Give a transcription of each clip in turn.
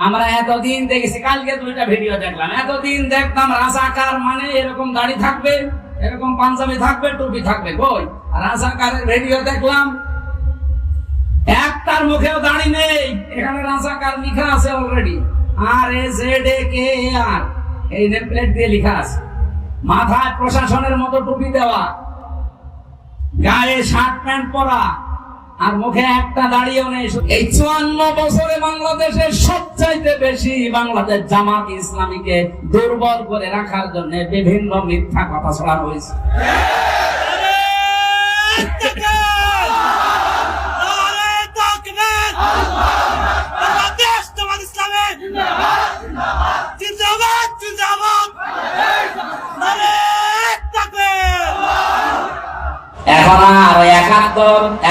আমরা এতদিন দেখেছি, কালকে দুইটা ভিডিও দেখলাম। এতদিন দেখতাম রাজাকার মানে এরকম দাড়ি থাকবে, এরকম পাঞ্জাবি থাকবে, টুপি থাকবে, কই? রাজাকারের ভিডিও দেখলাম। একটার মুখেও দাড়ি নেই। এখানে রাজাকার লেখা আছে অলরেডি আর এ জেড এ কে আর। এই নেম প্লেট দিয়ে লেখা আছে। মাথায় প্রশাসনের মতো টুপি দেওয়া। গায়ে শার্ট প্যান্ট পরা। আর মুখে একটা দাঁড়িয়েও নেই। এই চুয়ান্ন বছরে বাংলাদেশের সবচাইতে বেশি বাংলাদেশ জামাত ইসলামীকে দুর্বল করে রাখার জন্য বিভিন্ন মিথ্যা কথা ছড়ানো হয়েছে।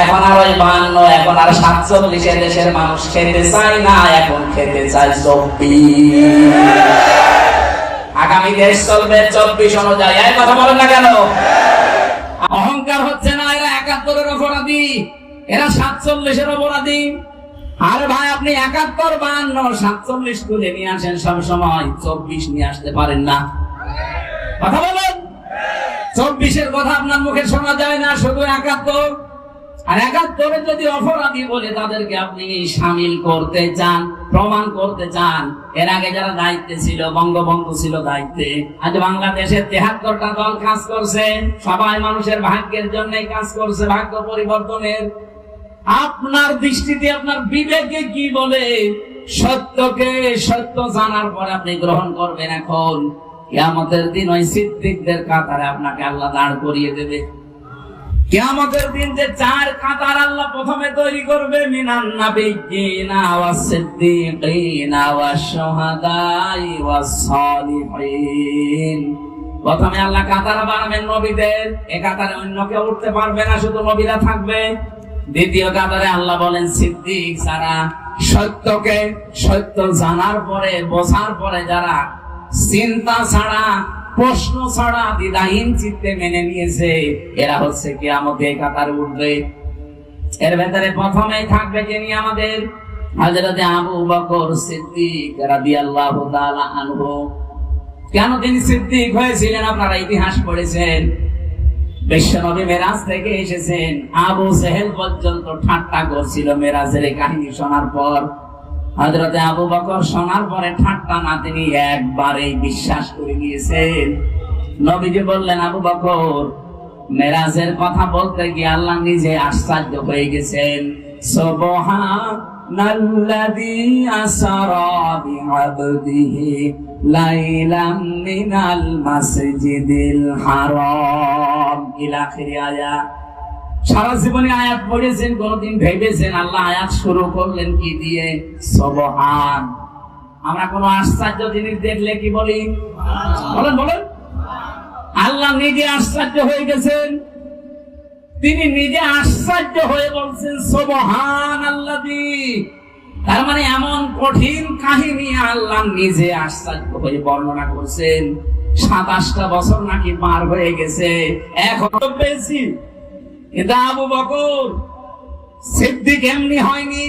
এখন আর ওই বান্ন, এখন আর সাতচল্লিশে দেশের মানুষ খেতে চায় না, এখন খেতে চায় চব্বিশ। আগামী দেশ চলবে চব্বিশ অনুযায়ী। কথা বলেন না কেন? অহংকার হচ্ছে না, এরা একাত্তরের অপরাধী, এরা সাতচল্লিশের অপরাধী। আরে ভাই, আপনি একাত্তর বান্ন সাতচল্লিশ তুলে নিয়ে আসেন সব সময়, চব্বিশ নিয়ে আসতে পারেন না। কথা বলুন? চব্বিশের কথা আপনার মুখে শোনা যায় না, শুধু একাত্তর। আর একাত্তরে যদি অপরাধী বলে তাদেরকে আপনি সামিল করতে চান, প্রমাণ করতে চান, এর আগে যারা দায়িত্বে ছিল, বঙ্গবন্ধু ছিল দায়িত্বে, আজ বাংলাদেশের তেহাত্তরটা দল কাজ করছে, সবাই মানুষের ভাগ্যের জন্য কাজ করছে, ভাগ্য পরিবর্তনের। আপনার দৃষ্টিতে, আপনার বিবেকে কি বলে? সত্যকে সত্য জানার পরে আপনি গ্রহণ করবেন এখন। কেয়ামতের দিন ওই সিদ্দিকদের কাতারে আপনাকে আল্লাহ দাঁড় করিয়ে দেবে। কেয়ামতের দিন যে চার কাতার আল্লাহ প্রথমে তৈরি করবে, মিনান নাবিয়িনা ওয়াস ওয়াস শুহাদাই ওয়াস সালিহিন। প্রথমে আল্লাহ কাতার বানাবেন নবীদের, এ কাতারে অন্য কেউ উঠতে পারবে না, শুধু নবীরা থাকবে। দ্বিতীয় কাতারে আল্লাহ বলেন, সিদ্দিক যারা সত্যকে সত্য জানার পরে, বোঝার পরে যারা চিন্তা ছাড়া প্রশ্ন ছাড়া দ্বিধাহীন চিত্তে মেনে নিয়েছে। এরা হচ্ছে কি আমাদের কাতারে উঠবে এর ভেতরে প্রথমেই থাকবে যিনি আমাদের হাজরতে আবু বকর সিদ্দিক তাআলা আনহু। কেন তিনি সিদ্দিক হয়েছিলেন আপনারা ইতিহাস পড়েছেন? বিশ্বনবী মেরাজ থেকে এসেছেন। আবু সেহেল পর্যন্ত ঠাট্টা করছিল মেরাজের কাহিনী শোনার পর। হজরতে আবু বকর শোনার পরে ঠাট্টা না তিনি একবারেই বিশ্বাস করে নিয়েছেন নবীজি বললেন, আবু বকর, মেরাজের কথা বলতে গিয়ে আল্লাহ নিজে আশ্চর্য হয়ে গেছেন। সুবহানাল্লাযী সারা জীবনে আয়াত পড়েছেন, কোনদিন ভেবেছেন আল্লাহ আয়াত শুরু করলেন কি দিয়ে? সবহান। আমরা কোন আশ্চর্য জিনিস দেখলে কি বলি? বলেন বলেন। আল্লাহ নিজে আশ্চর্য হয়ে গেছেন। তিনি নিজে আশ্চর্য হয়ে বলছেন সবহান আল্লাহ দি তার মানে এমন কঠিন কাহিনী আল্লাহ নিজে আশ্চর্য হয়ে বর্ণনা করছেন। সাতাশটা বছর নাকি পার হয়ে গেছে। এখন বেশি। কিন্তু আবু বকর সিদ্দিক এমনি হয়নি।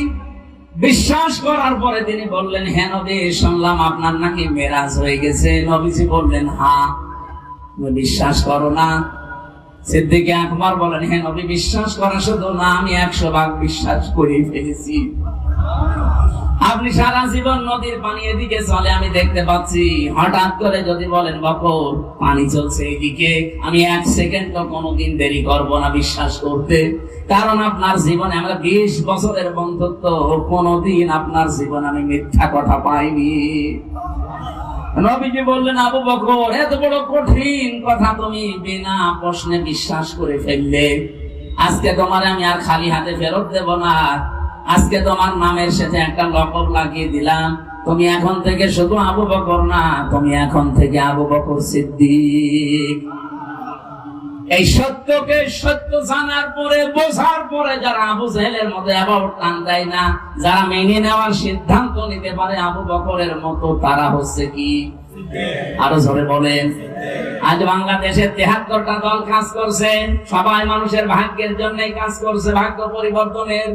বিশ্বাস করার পরে তিনি বললেন হ্যাঁ নবী, শুনলাম আপনার নাকি মেরাজ হয়ে গেছে। নবীজি বললেন, হা, তুমি বিশ্বাস করো না। সিদ্দিকে আকবর বলেন হ্যাঁ নবী, বিশ্বাস করা শুধু না, আমি একশো ভাগ বিশ্বাস করে ফেলেছি। আপনি সারা জীবন নদীর পানি এদিকে চলে, আমি দেখতে পাচ্ছি, হঠাৎ করে যদি বলেন বকর পানি চলছে এদিকে আমি এক সেকেন্ড তো কোনোদিন দেরি করব না বিশ্বাস করতে। কারণ আপনার জীবনে আমরা বিশ বছরের বন্ধুত্ব, কোনোদিন আপনার জীবনে আমি মিথ্যা কথা পাইনি। নবীজি বললেন, আবু বকর, এত বড় কঠিন কথা তুমি বিনা প্রশ্নে বিশ্বাস করে ফেললে। আজকে তোমার আমি আর খালি হাতে ফেরত দেব না। আজকে তোমার নামের সাথে একটা লকব লাগিয়ে দিলাম। তুমি এখন থেকে শুধু আবু বকর না তুমি এখন থেকে আবু বকর সিদ্দিক। এই সত্যকে সত্য জানার পরে বোঝার পরে যারা আবু জাহেলের মতো অ্যাবাউট টান দেয় না যারা মেনে নেওয়ার সিদ্ধান্ত নিতে পারে আবু বকরের মতো তারা হচ্ছে কি? আরও জোরে বলেন। আজ বাংলাদেশে তেহাত্তরটা দল কাজ করছে। সবাই মানুষের ভাগ্যের জন্য কাজ করছে ভাগ্য পরিবর্তনের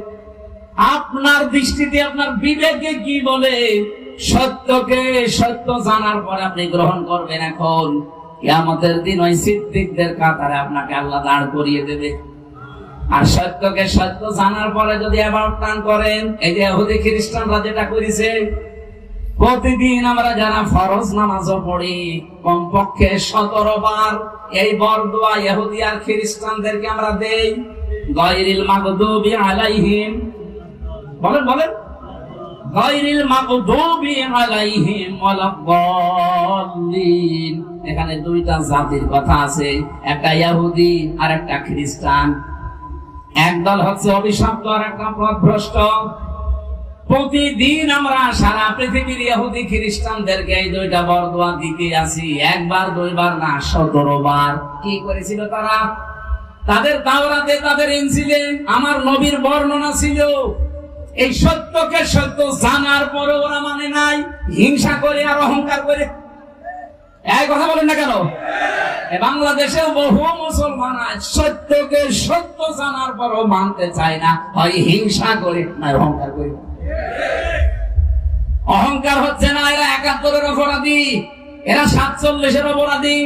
আপনার দৃষ্টিতে আপনার বিবেকে কি বলে? সত্যকে সত্য জানার পরে আপনি গ্রহণ করবেন এখন। কিয়ামতের দিন ওই সিদ্দিকদের কাতারে আপনাকে আল্লাহ দাঁড় করিয়ে দেবে। আর সত্যকে সত্য জানার পরে যদি আবার টান করেন, এই যে ইহুদি খ্রিস্টানরা যেটা করেছে, প্রতিদিন আমরা যারা ফরজ নামাজও পড়ি, কমপক্ষে সতেরো বার এই বরদোয়া ইহুদি আর খ্রিস্টানদেরকে আমরা দেই। গায়রিল মাগদুবি আলাইহিম। বলেন বলেন। মাগদুবি আলাইহিম এখানে দুইটা জাতির কথা আছে, একটা ইহুদি আর একটা খ্রিস্টান। একদল হচ্ছে অভিশপ্ত আর একটা পথভ্রষ্ট। প্রতিদিন আমরা সারা পৃথিবীর ইহুদি খ্রিস্টানদেরকে এই দুইটা বরদোয়া দিতে আসি, একবার, দুইবার না, সতেরো বার। কি করেছিল তারা? তাদের তাওরাতে তাদের ইনজিলে আমার নবীর বর্ণনা ছিল এই সত্যকে সত্য জানার পরে ওরা মানে নাই, হিংসা করে আর অহংকার করে। এই কথা বলেন না কেন? এ বাংলাদেশেও বহু মুসলমান সত্যকে সত্য জানার পরও মানতে চায় না, হয় হিংসা করে না অহংকার করে। অহংকার হচ্ছে না, এরা একাত্তরের অপরাধী, এরা সাতচল্লিশের অপরাধী।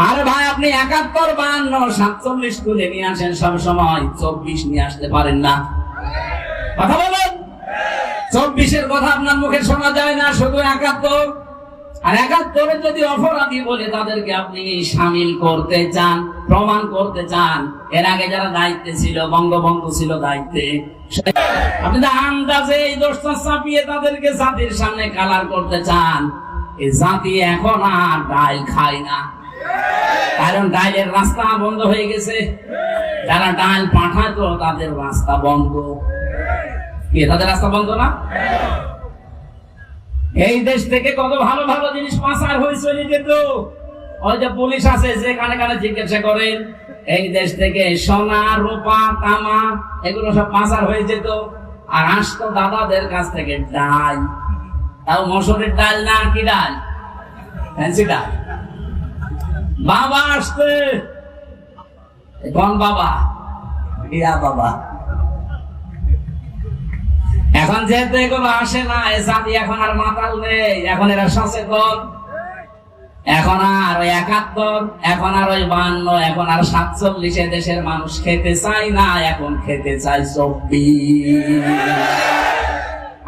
আরে ভাই, আপনি একাত্তর বান্ন সাতচল্লিশ তুলে নিয়ে আসেন সব সময়। চব্বিশ নিয়ে আসতে পারেন না। কথা বলেন চব্বিশের কথা আপনার মুখে শোনা যায় না, শুধু একাত্তর। আর একাত্তরে যদি অপরাধী বলে তাদেরকে আপনি সামিল করতে চান, প্রমাণ করতে চান, এর আগে যারা দায়িত্বে ছিল, বঙ্গবন্ধু ছিল দায়িত্বে আপনি তো আন্দাজে এই দোষটা চাপিয়ে তাদেরকে জাতির সামনে কালার করতে চান। এই জাতি এখন আর ডাল খায় না। কারণ ডাইলের রাস্তা বন্ধ হয়ে গেছে। যারা ডাল পাঠাতো, তাদের রাস্তা বন্ধ। কি, তাদের রাস্তা বন্ধ না? এই দেশ থেকে কত ভালো ভালো জিনিস পাচার হয়ে চলে যেত ওই যে পুলিশ আছে, যে কানে কানে জিজ্ঞাসা করেন, এই দেশ থেকে সোনা, রূপা, তামা, এগুলো সব পাচার হয়ে যেত। আর আসতো দাদাদের কাছ থেকে ডাল তাও মসুরের ডাল না কি ডাল ফ্যান্সি ডাল বাবা আসতে কোন বাবা? ইয়া বাবা। এখন যেহেতু এগুলো আসে না, এ জাতি এখন আর মাতাল নেই। এখন এরা সচেতন। এখন আর ওই একাত্তর, এখন আর ওই বান্ন, এখন আর সাতচল্লিশে দেশের মানুষ খেতে চায় না, এখন খেতে চাই চব্বিশ।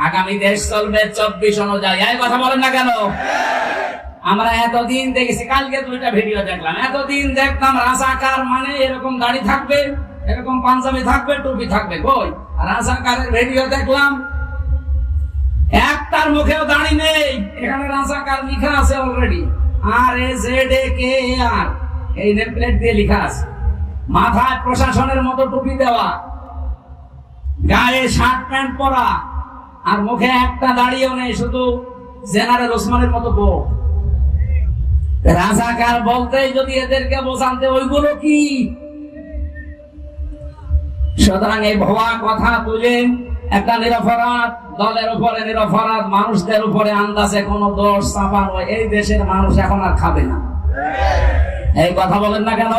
আগামী দেশ চলবে চব্বিশ অনুযায়ী। এই কথা বলেন না কেন? আমরা এতদিন দেখেছি, কালকে দুইটা ভিডিও দেখলাম। এতদিন দেখতাম রাজাকার মানে এরকম গাড়ি থাকবে, এরকম পাঞ্জাবি থাকবে, টুপি থাকবে, কই? রাজাকারের ভিডিও দেখলাম। একটার মুখেও দাড়ি নেই। এখানে রাজাকার লিখা আছে অলরেডি আর এ জেড এ কে আর এই নেম প্লেট দিয়ে লিখা আছে। মাথায় প্রশাসনের মতো টুপি দেওয়া। গায়ে শার্ট প্যান্ট পরা। আর মুখে একটা দাঁড়িয়েও নেই, শুধু জেনারেল ওসমানের মতো বোক রাজাকার বলতে যদি এদেরকে বোঝাতে ওইগুলো কি? সুতরাং এই ভুয়া কথা তুলে একটা নিরপরাধ, দলের উপরে নিরপরাধ, মানুষদের উপরে আন্দাজে কোনো দোষ চাপানো এই দেশের মানুষ এখন আর খাবে না। এই কথা বলেন না কেন?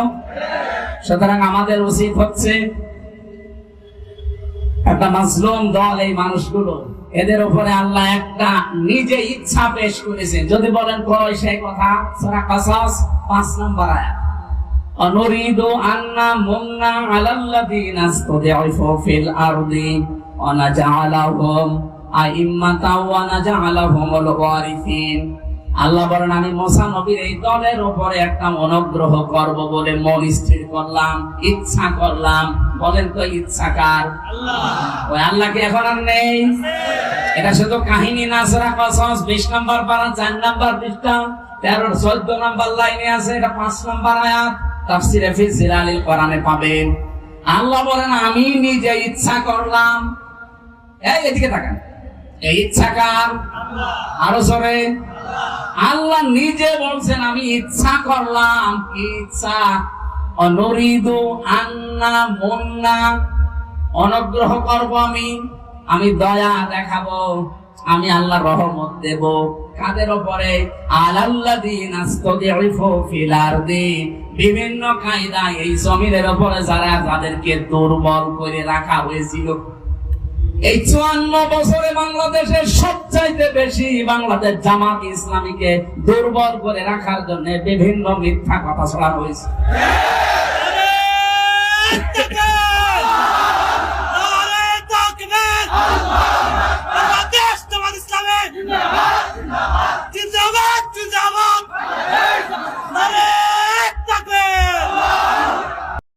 সুতরাং আমাদের উচিত হচ্ছে একটা মাসলুম দল এই মানুষগুলো। এদের উপরে আল্লাহ একটা নিজে ইচ্ছা পেশ করেছে যদি বলেন, কয় সেই কথা? কাসাস 5 নম্বর আয়াত। অনুরিদ আন্না মুন্না আলাল্লাযিনা ইসতাদঈফু ফিল আরদি আল্লাহ বলেন আমি মোসা নবীর এই দলের ওপরে একটা অনুগ্রহ করব বলে মন স্থির করলাম ইচ্ছা করলাম। বলেন তো ইচ্ছাকার ওই আল্লাহ। কি এখন আর নেই। এটা শুধু কাহিনী না সূরা কসস 20 নম্বর পারা 4 নম্বর পৃষ্ঠা 13 14 নম্বর লাইনে আছে এটা পাঁচ নম্বর আয়াত তাফসিরে ফি জিলালিল কোরআনে পাবেন। আল্লাহ বলেন আমি নিজে ইচ্ছা করলাম। এই এদিকে তাকান। এই ইচ্ছাকার আরও জোরে। আল্লাহ নিজে বলছেন, আমি ইচ্ছা করলাম, ইচ্ছা অনরিদু আন্না মুন্না, অনুগ্রহ করব আমি আমি দয়া দেখাবো, আমি আল্লাহ রহমত দেব। কাদের উপরে? আলাল্লাযিন আস্তাদিফু ফিল আরদি। বিভিন্ন কায়দা এই জমিনের উপরে যারা তাদেরকে দুর্বল করে রাখা হয়েছিল এই চুয়ান্ন বছরে বাংলাদেশের সবচাইতে বেশি বাংলাদেশ জামাত ইসলামীকে দুর্বল করে রাখার জন্য বিভিন্ন মিথ্যা কথা ছড়া হয়েছে জিন্দাবাদ